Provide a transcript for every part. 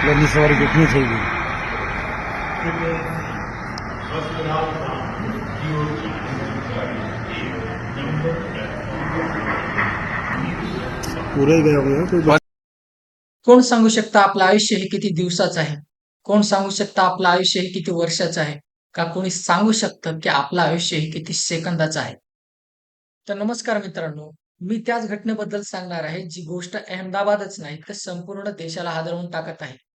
सवारी देखनी चाहिए पूरा ही गया है कोण सांगू शकतं आपलं आयुष्य हे किती दिवसाचं आहे? कोण सांगू शकतं आपलं आयुष्य हे किती वर्षाचं आहे? का कोणी सांगू शकतं की आपलं आयुष्य हे किती सेकंदाचं आहे? तर नमस्कार मित्रांनो मी त्याच घटनेबद्दल सांगणार आहे जी गोष्ट अहमदाबादच नाही तर संपूर्ण देशाला हादरवून टाकत आहे.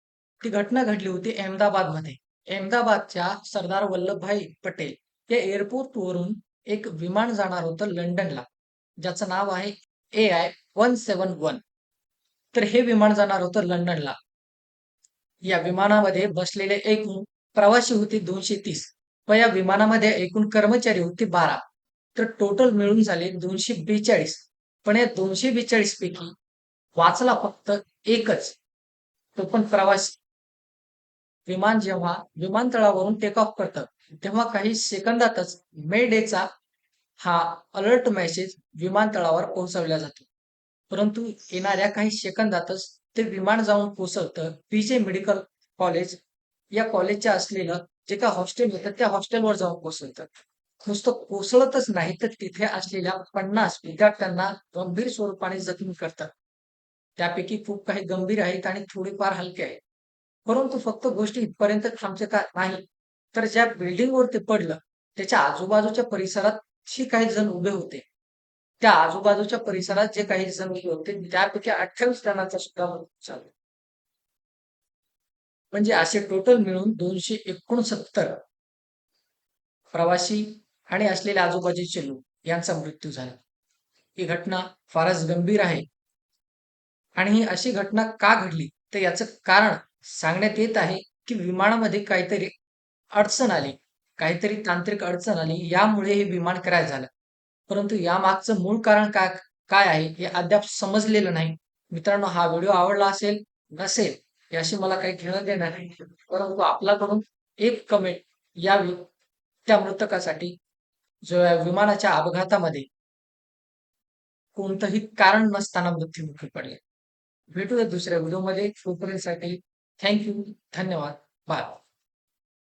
ती घटना घडली होती अहमदाबादमध्ये. अहमदाबादच्या सरदार वल्लभभाई पटेल या एअरपोर्ट वरून एक विमान जाणार होतं लंडनला. ज्याचं नाव आहे A I one seven one तर हे विमान जाणार होतं लंडनला. या विमानामध्ये बसलेले एकूण प्रवासी होते दोनशे तीस. व या विमानामध्ये एकूण कर्मचारी होते बारा. तर टोटल मिळून झाले दोनशे बेचाळीस. पण या दोनशे बेचाळीस पैकी वाचला फक्त एकच. तो पण प्रवासी. विमान जेव्हा विमानतळावरून टेक ऑफ करतं तेव्हा काही सेकंदातच मे डेचा हा अलर्ट मेसेज विमानतळावर पोहोचवला जातो. परंतु येणाऱ्या काही सेकंदातच ते विमान जाऊन पोहोचवतं पीजे मेडिकल कॉलेज या कॉलेजच्या असलेलं जे काय हॉस्टेल होतं त्या हॉस्टेलवर जाऊन पोहोचवतं. नुसतं कोसळतच नाही तर तिथे असलेल्या पन्नास विद्यार्थ्यांना गंभीर स्वरूपाने जखमी करतात. त्यापैकी खूप काही गंभीर आहेत आणि थोडेफार हलके आहेत. परंतु फक्त गोष्टी इथपर्यंत थांबते का नाही? तर ज्या बिल्डिंगवर ते पडलं त्याच्या आजूबाजूच्या परिसरात जी काही जण उभे होते. त्या आजूबाजूच्या परिसरात जे काही जण उभे होते त्यापैकी अठ्ठावीस जणांचा सुद्धा मृत्यू झाला. म्हणजे असे टोटल मिळून दोनशे एकोणसत्तर प्रवासी आणि असलेले आजूबाजूचे लोक यांचा मृत्यू झाला. ही घटना फारच गंभीर आहे. आणि ही अशी घटना का घडली? तर याचं कारण सांगण्यात येत आहे की विमानामध्ये काहीतरी अडचण आली. काहीतरी तांत्रिक अडचण आली. यामुळे हे विमान क्रॅश झालं. परंतु यामागचं मूळ कारण काय काय आहे हे अद्याप समजलेलं नाही. मित्रांनो हा व्हिडिओ आवडला असेल नसेल याशी मला काही घेणं देणार नाही. परंतु आपल्याकडून एक कमेंट यावी. त्या मृतकासाठी जो या विमानाच्या अपघातामध्ये कोणतंही कारण नसताना मृत्युमुखी पडले. भेटूया दुसऱ्या व्हिडिओमध्ये. तोपर्यंतसाठी थँक्यू धन्यवाद. बाय